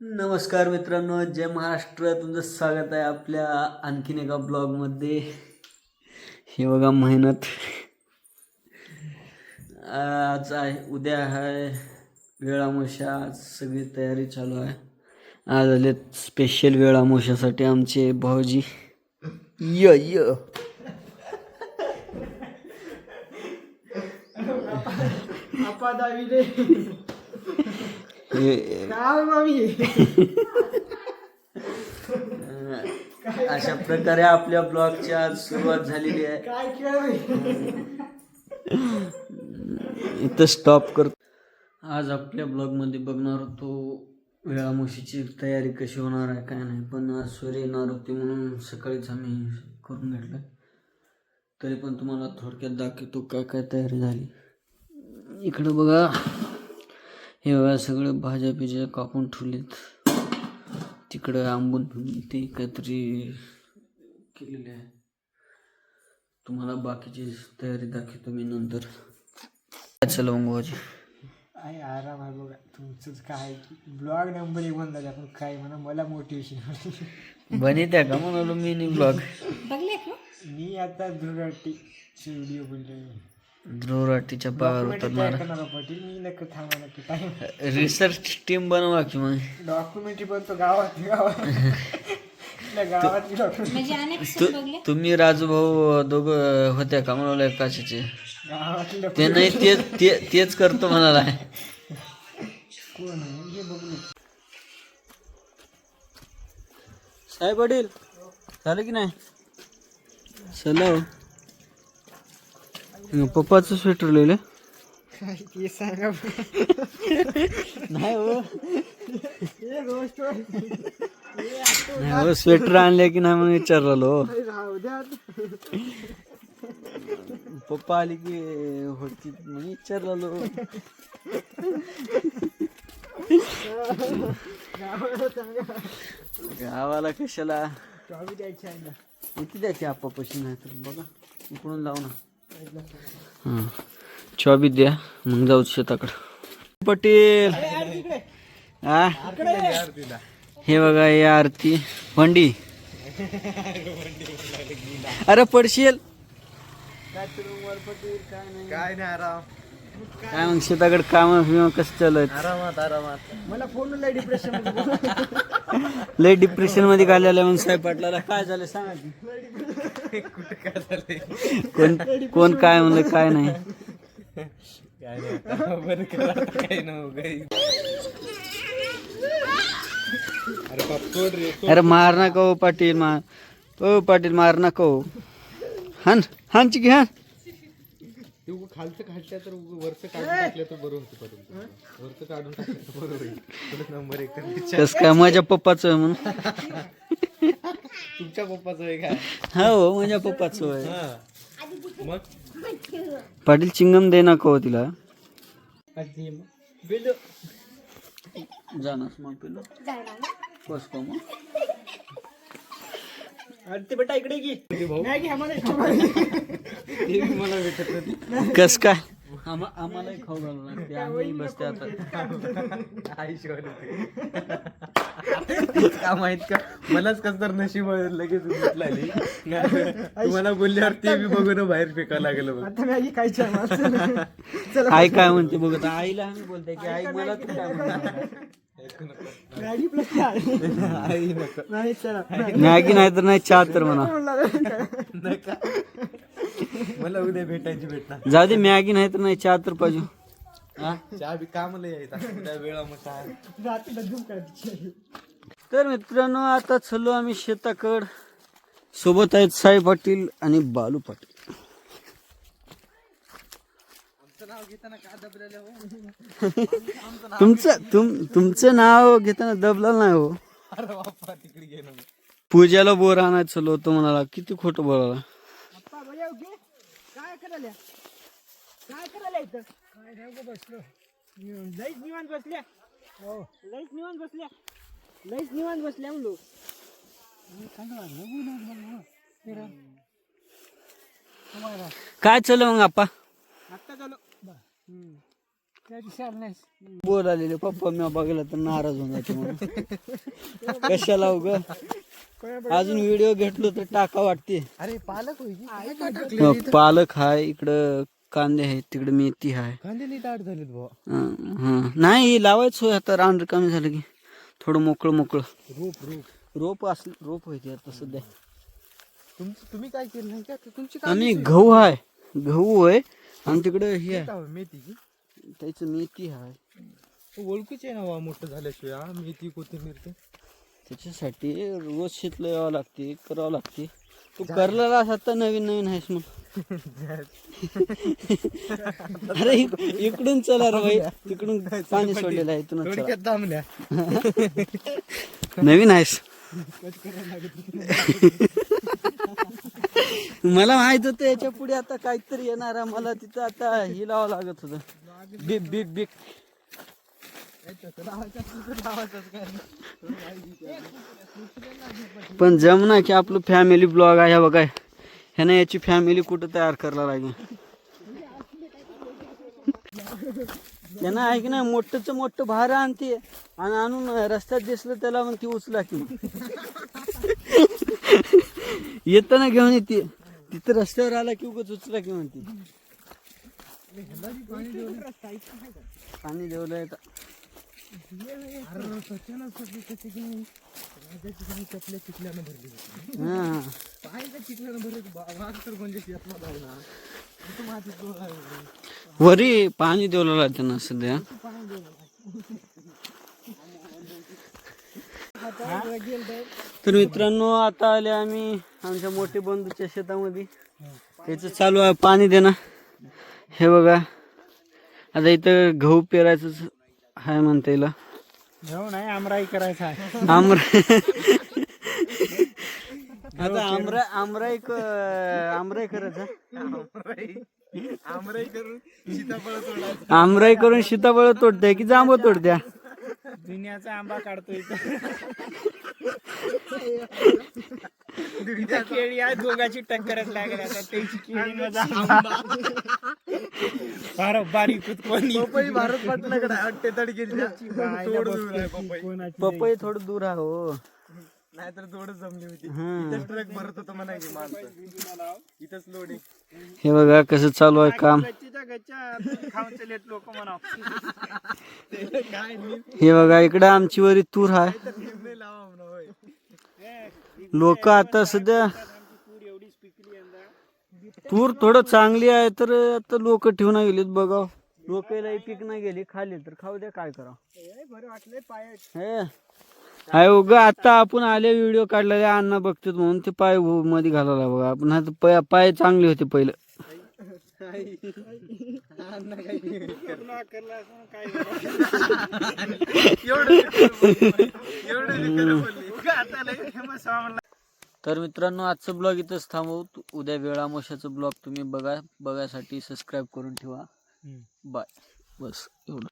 नमस्कार मित्रांनो जय महाराष्ट्र. तुमचं स्वागत आहे आपल्या आणखीन एका ब्लॉगमध्ये हे बघा मेहनत. आज आहे उद्या आहे वेळामोशा. आज सगळी तयारी चालू आहे. आज आले स्पेशल वेळामोशासाठी आमचे भाऊजी. य य. अशा प्रकारे आपल्या ब्लॉगची आज सुरुवात झालेली आहे. इथं स्टॉप करतो. आज आपल्या ब्लॉगमध्ये बघणार होतो वेळामुशीची तयारी कशी होणार आहे काय नाही. पण आज सूर्य येणार होती म्हणून सकाळीच आम्ही करून घेतलं. तरी पण तुम्हाला थोडक्यात दाखवतो काय काय तयारी झाली. इकडं बघा. हे बघा सगळं भाज्या बिज्या कापून ठेवलेत. तिकडं आंबून ते काहीतरी केलेले आहे तुम्हाला बाकीची तयारी दाखवतो मी नंतर. चला मग आहे आराम आहे बघा. तुमचंच काय ब्लॉग नंबर एक म्हणतात आपण. काय म्हणा मला मोटिवेशन बनित्या का म्हणालो मी ब्लॉग मी आता दुराटीचे व्हिडिओ बोलले ध्रुवराटीच्या पावर उतरणार. करणार पाटील मी नक्की थांबा नक्की टाइम रिसर्च टीम बनवा की मग. डॉक्युमेंटरी बनतो गावात. गावात तु- तुम्ही राजू भाऊ दोघं होत्या का म्हणाले काशीचे गावातली ते नाही ते ते- तेच करतो म्हणाला. कोण आहे? हे बघू साहेब पाटील झालं की नाही? चला हो. पप्पाचं स्वेटर लिहिलं. काय ते सांगा. नाही हो. नाही हो स्वेटर आणले की नाही म्हणून विचारलो पप्पा आली की होती म्हणून विचारलो गावाला कशाला? किती द्यायची आप्पापाशी नाही तर बघा इकडून लाव ना. हां चॉबी द्या मग जाऊ शेताकडं. पटेल. हा हे बघा हे आरती. भंडी. अरे पडशील? काय नाही आराम. काय मग शेताकडे काम बिम कसं चालू आहेत? आरामात आरामात. मला फोन लय डिप्रेशनमध्ये लय डिप्रेशनमध्ये घालेलं मग साहेब पाटलाला. काय झालं सांगा कोण कोण काय म्हणलं काय नाही. अरे मार नको पाटील मार. ओ पाटील मार नको. हो हान चिकी घ्या खालचं खालच्या तर वरचं काढून टाकलं तर बरं होतं परत वरचं काढून टाकलं तर बरं होईल नंबर एक माझ्या पप्पाचं म्हणून. तुमच्या पप्पाचं आहे काय हा हो माझ्या पप्पाचं आहे. मग? पाटील चिंगम दे नका हो तिला. बिल. जाणार मग पिलो बस का मग. अरे ते बेटा इकडे की नाही की आम्हाला. मला भेटत कस काय? आम्हा आम्हालाही खाऊ घालू लागते आम्ही बसते आता. आई का माहीत का? मलाच कस तर नशीब लगेच उठलाली तुम्हाला बोलल्यावर ते बी बघून बाहेर फेकावं लागलं बघ. आता मॅगी खायची आई काय म्हणते बघत आईला आम्ही बोलते की आई मला तू काय म्हणते? मॅगी प्लस आई नको. नाही चला. मॅगी नाही तर नाही चहा तर म्हणा. नका. मला उद्या भेटायची भेटणार. जाऊ दे मॅगी नाही तर नाही चहा तर पाहिजे? चहा बी कामाला यायचा? वेळा तर मित्रांनो आता चलो आम्ही शेताकड. सोबत आहेत साई पाटील आणि बालू पाटील. तुमचं तुम तुमचं नाव घेताना दबलं नाही हो. पूजाला बोर आणायचं चलो होतो म्हणाला. किती खोटं बोलाला काय करायला? काय करायला इथं? काय नाही गं बसलो लईच निवांत बसल्या. हो. लईच निवांत बसल्या. लईच निवांत बसल्या म्हणलो. काय चल मग आपा आत्ता झालो बोल आलेले. पप्पा मी बघितलं तर नाराज होऊन जाते म्हणून. कशाला उग अजून व्हिडिओ घेतलो तर टाका वाटते. अरे पालक पालक हाय इकडं. कांदे आहेत तिकडे मेथी हाय कांदे झालेत हं, हं. नाही लावायचं होय आता रान कमी झालं की. थोडं मोकळं मोकळं. रोप रोप. रोप असलं रोप होते आता सध्या. तुमचं तुम्ही काय केलं नाही का? तुमची आम्ही गहू आहे. गहू आहे आणि तिकडं हे आहे. काय मेथीची त्याचं मेथी आहे. ओळखीच आहे ना वा मोठं झाल्याशिवाय. हा मेथी कोथिंबीर ते. त्याच्यासाठी रोज शेतलं यावं लागते करावं लागते. तू करलेला असा तर नवीन नवीन आहेस मग अरे इक- इकडून चला रे बाई. तिकडून पाणी सोडलेलं आहे चला. थोडक्यात दामल्या नवीन आहेस? मला माहीत होतं याच्यापुढे आता काहीतरी येणार आहे. मला तिथं आता हे लावावं लागत होतं. बिग बिग बिग पण जमना की आपलं फॅमिली ब्लॉग आहे बघा ह्यानं याची फॅमिली कुठं तयार करायला लागेल? त्यांना आहे की मोठंच मोठं भार आणते आणि आणून रस्त्यात दिसलं त्याला मग ती उचला की येताना घेऊन येते. तिथं रस्त्यावर आला की उगाच उचला की म्हणते. पाणी देवलंय का चपल्या भरली हा. वाघ तर म्हणजे तू माझी वरी पाणी देवलेलं त्यांना सध्या. तर मित्रांनो आता आले आम्ही आमच्या मोठे बंधूच्या शेतामध्ये. त्याचं चालू आहे पाणी देणं. हे बघा. आता इथं गहू पेरायचं आहे म्हणता येईल घेऊ नाही आमराई करायचा आहे. आमरा आता आमरा आमराई क- आमराई करायचं आमराई करून सीताफळ तोडायचं. आमराई करून सीताफळ तोडत्या की जांब तोडत्या? दुनियाचा आंबा काढतोय दुनिया केळी आहे दोघाची टक्करच लागेल आता. त्याची केळी फार बारीक कोणी. पपई भारत पाटलाकडे वाटते तडकेल पपई. थोडं दूर आहे हो. नाहीतर थोडं जमली होती. हं. इथंच ट्रक भरत होतं म्हणा की माणसं. इथंच लोडिंग हे बघा कसं चालू आहे काम. लोक म्हणा हे बघा इकडे आमची वरी तूर आहे. लोक आता सध्या तूर थोडं चांगली आहे तर आता लोक ठेवून गेलीत बघा लोकांना पीक नाही गेली खाली तर खाऊ द्या काय करा हे आहे उग आता आपण आले व्हिडिओ काढलेले अण्णा बघतात म्हणून ते पायमध्ये घालायला बघा आपण आता पाय पाय चांगले होते पहिलं तर मित्रांनो आजचं ब्लॉग इथंच थांबवू. उद्या वेळामोशाचं ब्लॉग तुम्ही बघा बघायसाठी सबस्क्राईब करून ठेवा. बाय बस एवढं.